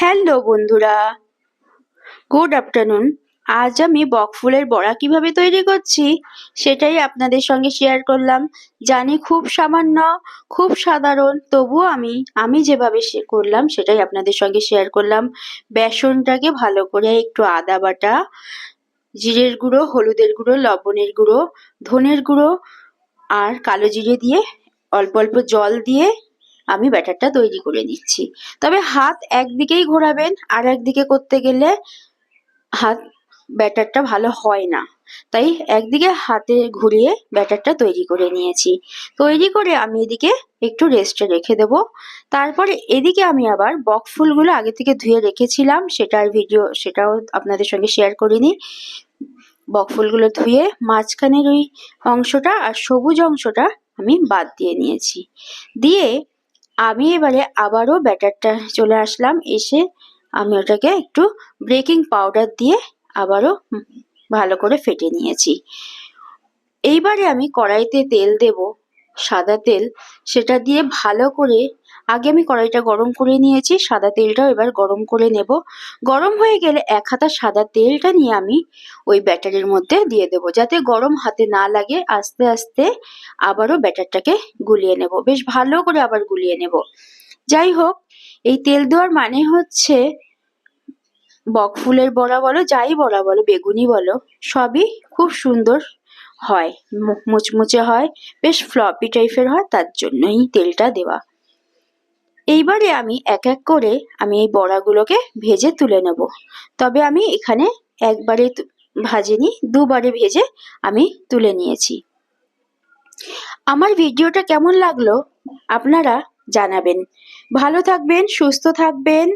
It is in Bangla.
হ্যালো বন্ধুরা। গুড আফটারনুন আজ আমি বকফুলের বড়া কীভাবে তৈরি করছি সেটাই আপনাদের সঙ্গে শেয়ার করলাম। জানি খুব সামান্য, খুব সাধারণ, তবুও আমি আমি যেভাবে করলাম সেটাই আপনাদের সঙ্গে শেয়ার করলাম। বেসনটাকে ভালো করে একটু আদা বাটা, জিরের গুঁড়ো, হলুদের গুঁড়ো, লবণের গুঁড়ো, ধনের গুঁড়ো আর কালো জিরে দিয়ে অল্প অল্প জল দিয়ে আমি ব্যাটারটা তৈরি করে নিচ্ছি। তবে হাত একদিকেই ঘোরাবেন, আর একদিকে করতে গেলে হাত ব্যাটারটা ভালো হয় না। তাই একদিকে হাতে ঘুরিয়ে ব্যাটারটা তৈরি করে নিয়েছি। তৈরি করে আমি এদিকে একটু রেস্টে রেখে দেব। তারপরে এদিকে আমি আবার বক ফুলগুলো আগে থেকে ধুয়ে রেখেছিলাম সেটার ভিডিও সেটাও আপনাদের সঙ্গে শেয়ার করিনি। বক ফুলগুলো ধুয়ে মাঝখানের ওই অংশটা আর সবুজ অংশটা আমি বাদ দিয়ে নিয়েছি। দিয়ে আমি এবারে আবারও ব্যাটারটা চলে আসলাম, এসে আমি ওটাকে একটু ব্রেকিং পাউডার দিয়ে আবারও ভালো করে ফেটে নিয়েছি। এইবারে আমি কড়াইতে তেল দেব। সাদা তেল, সেটা দিয়ে ভালো করে, আগে আমি কড়াইটা গরম করে নিয়েছি, সাদা তেলটাও এবার গরম করে নেব। গরম হয়ে গেলে এক হাতা সাদা তেলটা নিয়ে আমি ওই ব্যাটারের মধ্যে দিয়ে দেব, যাতে গরম হাতে না লাগে, আস্তে আস্তে আবারও ব্যাটারটাকে গুলিয়ে নেব। বেশ ভালো করে আবার গুলিয়ে নেব। যাই হোক, এই তেল দেওয়ার মানে হচ্ছে, বকফুলের বড়া বলো, যাই বড়া বলো, বেগুনি বলো, সবই খুব সুন্দর হয় মুচমুচে হয়, বেশ ফ্লপি টাইপের হয়, তার জন্যই তেলটা দেওয়া। এইবারে আমি এক এক করে আমি এই বড়াগুলোকে ভেজে তুলে নেব। তবে আমি এখানে একবারে ভাজিনি, দুবারে ভেজে আমি তুলে নিয়েছি। আমার ভিডিওটা কেমন লাগল আপনারা জানাবেন। ভালো থাকবেন, সুস্থ থাকবেন।